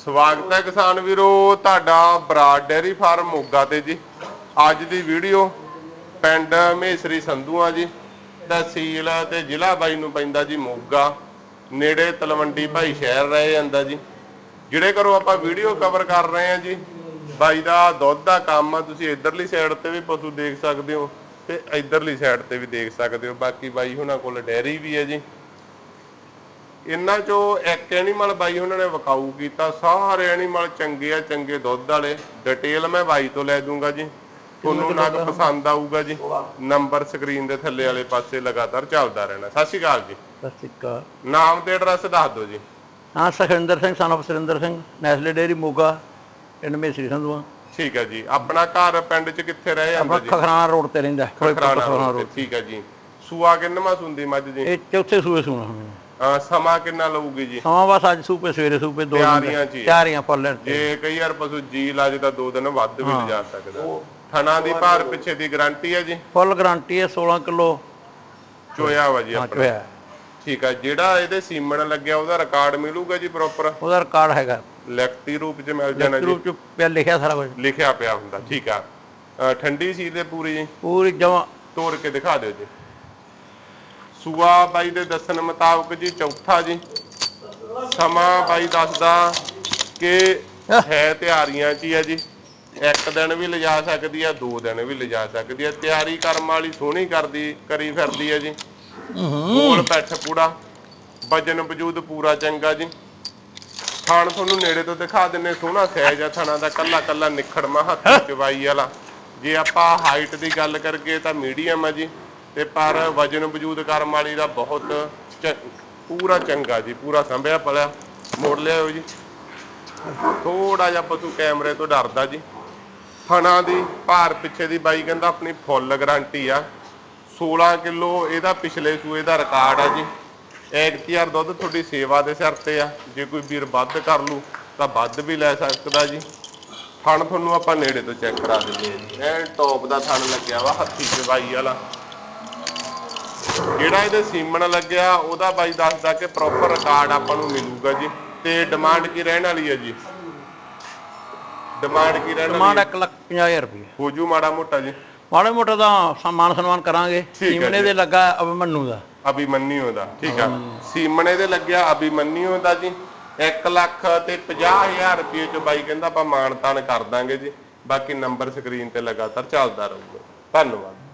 ਸਵਾਗਤ ਹੈ ਕਿਸਾਨ ਵੀਰੋ, ਤੁਹਾਡਾ ਬਰਾਡ ਡੇਅਰੀ ਫਾਰਮ ਮੋਗਾ ਤੇ ਜੀ। ਅੱਜ ਦੀ ਵੀਡੀਓ ਪਿੰਡ ਮੇਸਰੀ ਸੰਧੂਆਂ ਜੀ, ਤਹਿਸੀਲ ਤੇ ਜ਼ਿਲ੍ਹਾ ਬਾਈ ਨੂੰ ਪੈਂਦਾ ਜੀ ਮੋਗਾ। ਨੇੜੇ ਤਲਵੰਡੀ ਭਾਈ ਸ਼ਹਿਰ ਰਹਿ ਜਾਂਦਾ ਜੀ। ਜਿਹੜੇ ਕਰੋ ਆਪਾਂ ਵੀਡੀਓ ਕਵਰ ਕਰ ਰਹੇ ਹਾਂ ਜੀ, ਬਾਈ ਦਾ ਦੁੱਧ ਦਾ ਕੰਮ ਆ, ਤੁਸੀਂ ਇਧਰਲੀ ਸਾਈਡ ਤੇ ਵੀ ਪਸ਼ੂ ਦੇਖ ਸਕਦੇ ਹੋ ਤੇ ਇਧਰਲੀ ਸਾਈਡ ਤੇ ਵੀ ਦੇਖ ਸਕਦੇ ਹੋ। ਬਾਕੀ ਬਾਈ ਹੁਣਾਂ ਕੋਲ ਡੈਰੀ ਵੀ ਹੈ ਜੀ। ਇਹਨਾਂ ਚੋਂ ਇੱਕ ਐਨੀਮਲ ਬਾਈ ਉਹਨਾਂ ਨੇ ਵਕਾਊ ਕੀਤਾ। ਸਾਰੇ ਐਨੀਮਲ ਚੰਗੇ ਆ ਚੰਗੇ ਦੁੱਧ ਵਾਲੇ। ਡਿਟੇਲ ਮੈਂ ਬਾਈ ਤੋਂ ਲੈ ਦੂੰਗਾ ਜੀ। ਤੁਹਾਨੂੰ ਨਗ ਪਸੰਦ ਆਊਗਾ ਜੀ। ਨੰਬਰ ਸਕਰੀਨ ਦੇ ਥੱਲੇ ਵਾਲੇ ਪਾਸੇ ਲਗਾਤਾਰ ਚੱਲਦਾ ਰਹਿਣਾ। ਸਤਿ ਸ਼੍ਰੀ ਅਕਾਲ ਜੀ। ਸਤਿ ਸ਼੍ਰੀ ਅਕਾਲ। ਨਾਮ ਤੇ ਐਡਰੈਸ ਦੱਸ ਦਿਓ ਜੀ। ਹਾਂ Sukhinder Singh of Surinder Singh Nestle dairy Moga ਪਿੰਡ ਮੇਸਰੀ ਸੰਧੂਆ। ਠੀਕ ਹੈ ਜੀ। ਆਪਣਾ ਘਰ ਪਿੰਡ 'ਚ ਕਿੱਥੇ ਰਹਿ ਜਾਂਦਾ ਜੀ? ਖਖਰਾਣਾ ਰੋਡ ਤੇ ਰਹਿੰਦਾ। ਖਖਰਾਣਾ ਰੋਡ ਠੀਕ ਹੈ ਜੀ। ਸੂਆ ਕਿੰਨਵਾਂ ਸੁੰਦੀ ਮੱਝ ਜੀ? ਇਹ ਚੌਥੇ ਸੂਏ ਸੂਣਾ ਹੁਣ ਸਮਾਂ ਕਿੰਨਾ ਲਊਗੀ ਜੀ? ਸਮਾਂ ਬਸ ਅੱਜ ਸੂਪੇ ਸਵੇਰੇ ਸੂਪੇ ਦੋ ਤਿਆਰੀਆਂ 'ਚ। ਤਿਆਰੀਆਂ ਫੁੱਲ ਜੇ ਕਈ ਵਾਰ ਪਸ਼ੂ ਜੀ ਲੱਜ ਤਾਂ ਦੋ ਦਿਨ ਵੱਧ ਵੀ ਲਿਜਾ ਸਕਦਾ। ਥਣਾ ਦੀ ਭਾਰ ਪਿੱਛੇ ਦੀ ਗਾਰੰਟੀ ਹੈ ਜੀ? ਫੁੱਲ ਗਾਰੰਟੀ ਹੈ 16 ਕਿਲੋ। ਚੋਇਆ ਵਾ ਜੀ ਆਪਣਾ। ਚੋਇਆ। ਠੀਕ ਆ ਜਿਹੜਾ ਇਹਦੇ ਸੀਮਣ ਲੱਗਿਆ ਉਹਦਾ ਰਿਕਾਰਡ ਮਿਲੂਗਾ ਜੀ ਪ੍ਰੋਪਰ ਉਹਦਾ ਰਿਕਾਰਡ ਹੈਗਾ। ਲਿਖਤੀ ਰੂਪ 'ਚ ਮਿਲ ਜਾਣਾ ਜੀ? ਰੂਪ ਚ ਪਿਆ ਲਿਖਿਆ ਸਾਰਾ ਕੁਝ। ਲਿਖਿਆ ਪਿਆ ਹੁੰਦਾ ਠੀਕ ਆ। ਠੰਡੀ ਸੀ ਤੇ ਪੂਰੀ ਜੀ? ਪੂਰੀ ਜਮਾ। ਤੋੜ ਕੇ ਦਿਖਾ ਦਿਓ ਜੀ। ਸੂਆ ਬਾਈ ਦੇ ਦੱਸਣ ਮੁਤਾਬਕ ਜੀ ਚੌਥਾ ਜੀ। ਸਮਾਂ ਬਾਈ ਦੱਸਦਾ ਕਿ ਹੈ ਤਿਆਰੀਆਂ 'ਚ ਹੀ ਆ ਜੀ। ਇੱਕ ਦਿਨ ਵੀ ਲਿਜਾ ਸਕਦੀ ਆ, ਦੋ ਦਿਨ ਵੀ ਲਿਜਾ ਸਕਦੀ ਆ। ਤਿਆਰੀ ਕਰਮ ਵਾਲੀ ਸੋਹਣੀ ਕਰਦੀ, ਕਰੀ ਫਿਰਦੀ ਆ ਜੀ। ਕੋਲ ਪੈਠ ਪੂੜਾ ਵਜਨ ਵਜੂਦ ਪੂਰਾ ਚੰਗਾ ਜੀ। ਥਾਣ ਤੁਹਾਨੂੰ ਨੇੜੇ ਤੋਂ ਦਿਖਾ ਦਿੰਨੇ, ਸੋਹਣਾ ਸਹਿਜ ਆ ਥਾਣਾ ਦਾ, ਕੱਲਾ ਕੱਲਾ ਨਿਖੜਮਾ ਹੱਥ ਚਵਾਈ ਵਾਲਾ। ਜੇ ਆਪਾਂ ਹਾਈਟ ਦੀ ਗੱਲ ਕਰਗੇ ਤਾਂ ਮੀਡੀਅਮ ਆ ਜੀ। ਤੇ ਪਰ ਵਜਨ ਵਜੂਦ ਕਰਮ ਵਾਲੀ ਦਾ ਬਹੁਤ ਚ- ਪੂਰਾ ਚੰਗਾ ਜੀ, ਪੂਰਾ ਸੰਭਿਆ ਪਲਿਆ ਮੋੜ ਲਿਆ ਜੀ। ਥੋੜਾ ਜਿਹਾ ਪਸ਼ੂ ਕੈਮਰੇ ਤੋਂ ਡਰਦਾ ਜੀ। ਥਣਾ ਦੀ ਭਾਰ ਪਿੱਛੇ ਦੀ ਬਾਈ ਕਹਿੰਦਾ ਆਪਣੀ ਫੁੱਲ ਗਾਰੰਟੀ ਆ। 16 ਕਿਲੋ ਇਹਦਾ ਪਿਛਲੇ ਸੂਏ ਦਾ ਰਿਕਾਰਡ ਆ ਜੀ। ਐਕਟੀਆਰ ਦੁੱਧ ਤੁਹਾਡੀ ਸੇਵਾ ਦੇ ਸਿਰ ਤੇ ਆ। ਜੇ ਕੋਈ ਵੀਰ ਵੱਧ ਕਰ ਲੂ, ਤਾਂ ਵੱਧ ਵੀ ਲੈ ਸਕਦਾ ਜੀ। ਥਣ ਤੁਹਾਨੂੰ ਆਪਾਂ ਨੇੜੇ ਤੋਂ ਚੈੱਕ ਕਰਾ ਦਿੰਦੇ ਹਾਂ ਜੀ। ਐਨ ਟੌਪ ਦਾ ਥਣ ਲੱਗਿਆ ਵਾ, ਹੱਥੀ ਚਵਾਈ ਵਾਲਾ। ਜਿਹੜਾ ਇਹਦੇ ਸੀਮਣ ਲੱਗਿਆ ਉਹਦਾ ਬਾਈ ਦੱਸਦਾ ਕਿ ਪ੍ਰੋਪਰ ਰਿਕਾਰਡ ਆਪਾਂ ਨੂੰ ਮਿਲੂਗਾ ਜੀ। ਤੇ ਡਿਮਾਂਡ ਕੀ ਰਹਿਣ ਵਾਲੀ ਹੈ ਜੀ? ਡਿਮਾਂਡ ਕੀ ਰਹਿਣ ਵਾਲੀ ਡਿਮਾਂਡ ਹੈ? 1 ਲੱਖ 50000 ਰੁਪਏ ਹੋ ਜੂ ਮਾੜਾ ਮੋਟਾ ਜੀ। ਮਾੜੇ ਮੋਟੇ ਦਾ ਸਨਮਾਨ ਸਨਮਾਨ ਕਰਾਂਗੇ। ਸੀਮਨੇ। ਦੇ ਲੱਗਾ ਅਭਿਮਨੂ ਦਾ। ਅਭਿਮਨਿਓ ਦਾ ਠੀਕ ਆ। ਸੀਮਣੇ ਦੇ ਲੱਗਿਆ ਅਭਿਮਨਿਓ ਦਾ ਜੀ। 1 ਲੱਖ ਤੇ 50000 ਰੁਪਏ ਚ ਬਾਈ ਕਹਿੰਦਾ ਆਪਾਂ ਮਾਣ ਤਾਣ ਕਰ ਦਾਂਗੇ ਜੀ। ਬਾਕੀ ਨੰਬਰ ਸਕਰੀਨ ਤੇ ਲਗਾਤਾਰ ਚੱਲਦਾ ਰਹੂਗਾ। ਧੰਨਵਾਦ।